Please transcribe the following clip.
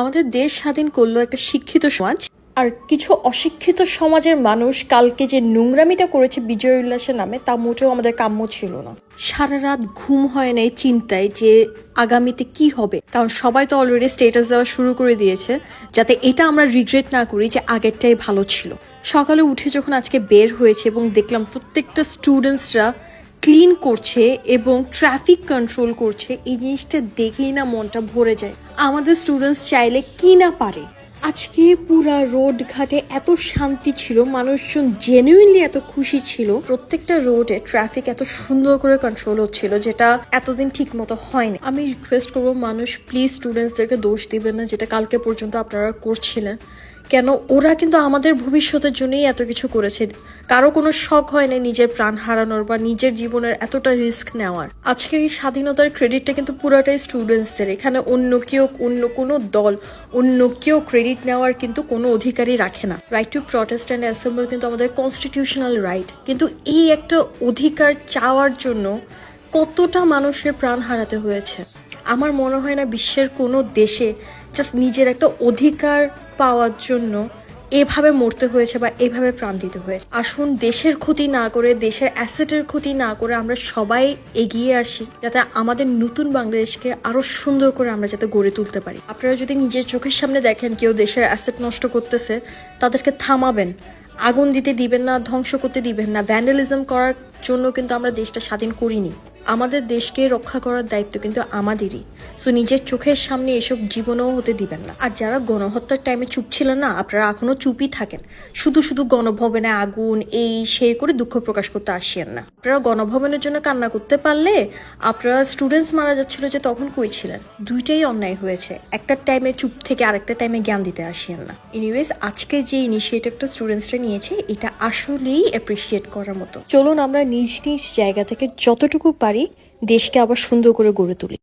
আমাদের দেশ স্বাধীন করল একটা শিক্ষিত সমাজ, আর কিছু অশিক্ষিত সমাজের মানুষ কালকে যে নোংরামিটা করেছে বিজয় উল্লাসের নামে, তা মোটেও আমাদের কাম্য ছিল না। সারা রাত ঘুম হয় না এই চিন্তায় যে আগামীতে কি হবে। কারণ সবাই তো অলরেডি স্টেটাস দেওয়া শুরু করে দিয়েছে, যাতে এটা আমরা রিগ্রেট না করি যে আগেরটাই ভালো ছিল। সকালে উঠে যখন আজকে বের হয়েছে এবং দেখলাম প্রত্যেকটা স্টুডেন্টসরা ক্লিন করছে এবং ট্রাফিক কন্ট্রোল করছে, এই জিনিসটা দেখেই না মনটা ভরে যায়। আমাদের স্টুডেন্টস চাইলে কি না পারে? আজকে পুরা রোড ঘাটে এত শান্তি ছিল, মানুষজন জেনুইনলি এত খুশি ছিল। প্রত্যেকটা রোডে ট্রাফিক এত সুন্দর করে কন্ট্রোল হচ্ছিল, যেটা এতদিন ঠিক মতো হয়নি। আমি রিকোয়েস্ট করব, মানুষ প্লিজ স্টুডেন্টসদেরকে দোষ দিবেন না, যেটা কালকে পর্যন্ত আপনারা করছিলেন। কেন ওরা কিন্তু আমাদের ভবিষ্যতের জন্যই এত কিছু করেছে। কারও কোনো শখ হয় না নিজের প্রাণ হারানোর বা নিজের জীবনের এতটা রিস্ক নেওয়ার। আজকের এই স্বাধীনতার ক্রেডিটটা কিন্তু পুরোটাই স্টুডেন্টসদের। এখানে অন্য কেউ, অন্য কোনো দল, অন্য কেউ ক্রেডিট নেওয়ার কিন্তু কোনো অধিকারই রাখে না। Right to protest and assemble কিন্তু আমাদের কনস্টিটিউশনাল রাইট কিন্তু এই একটা অধিকার চাওয়ার জন্য কতটা মানুষের প্রাণ হারাতে হয়েছে? আমার মনে হয় না বিশ্বের কোনো দেশে জাস্ট নিজের একটা অধিকার পাওয়ার জন্য এভাবে মরতে হয়েছে বা এভাবে প্রাণ দিতে হয়েছে। আসুন, দেশের ক্ষতি না করে, দেশের অ্যাসেটের ক্ষতি না করে আমরা সবাই এগিয়ে আসি, যাতে আমাদের নতুন বাংলাদেশকে আরও সুন্দর করে আমরা যাতে গড়ে তুলতে পারি। আপনারা যদি নিজের চোখের সামনে দেখেন কেউ দেশের অ্যাসেট নষ্ট করতেছে, তাদেরকে থামাবেন। আগুন দিতে দিবেন না, ধ্বংস করতে দিবেন না। ভ্যান্ডালিজম করার জন্য কিন্তু আমরা দেশটা স্বাধীন করিনি। আমাদের দেশকে রক্ষা করার দায়িত্ব কিন্তু আমাদেরই। সো নিজের চোখের সামনে এসব জীবনও হতে দিবেন না। আর যারা গণহত্যার টাইমে চুপ ছিলেন না, আপনারা এখনও চুপই থাকেন। শুধু শুধু গণভবনে আগুন, এই সেই করে দুঃখ প্রকাশ করতে আসিয়েন না। আপনারা গণভবনের জন্য কান্না করতে পারলে আপনারা স্টুডেন্টস মারা যাচ্ছিল যে তখন কই ছিলেন? দুইটাই অন্যায় হয়েছে। একটা টাইমে চুপ থেকে আরেকটা টাইমে জ্ঞান দিতে আসিয়েন না। এনিওয়েজ আজকে যে ইনিশিয়েটিভটা স্টুডেন্টসরা নিয়েছে, এটা আসলেই অ্যাপ্রিসিয়েট করার মতো। চলুন আমরা নিজ নিজ জায়গা থেকে যতটুকু পারি দেশকে আবার সুন্দর করে গড়ে তুলি।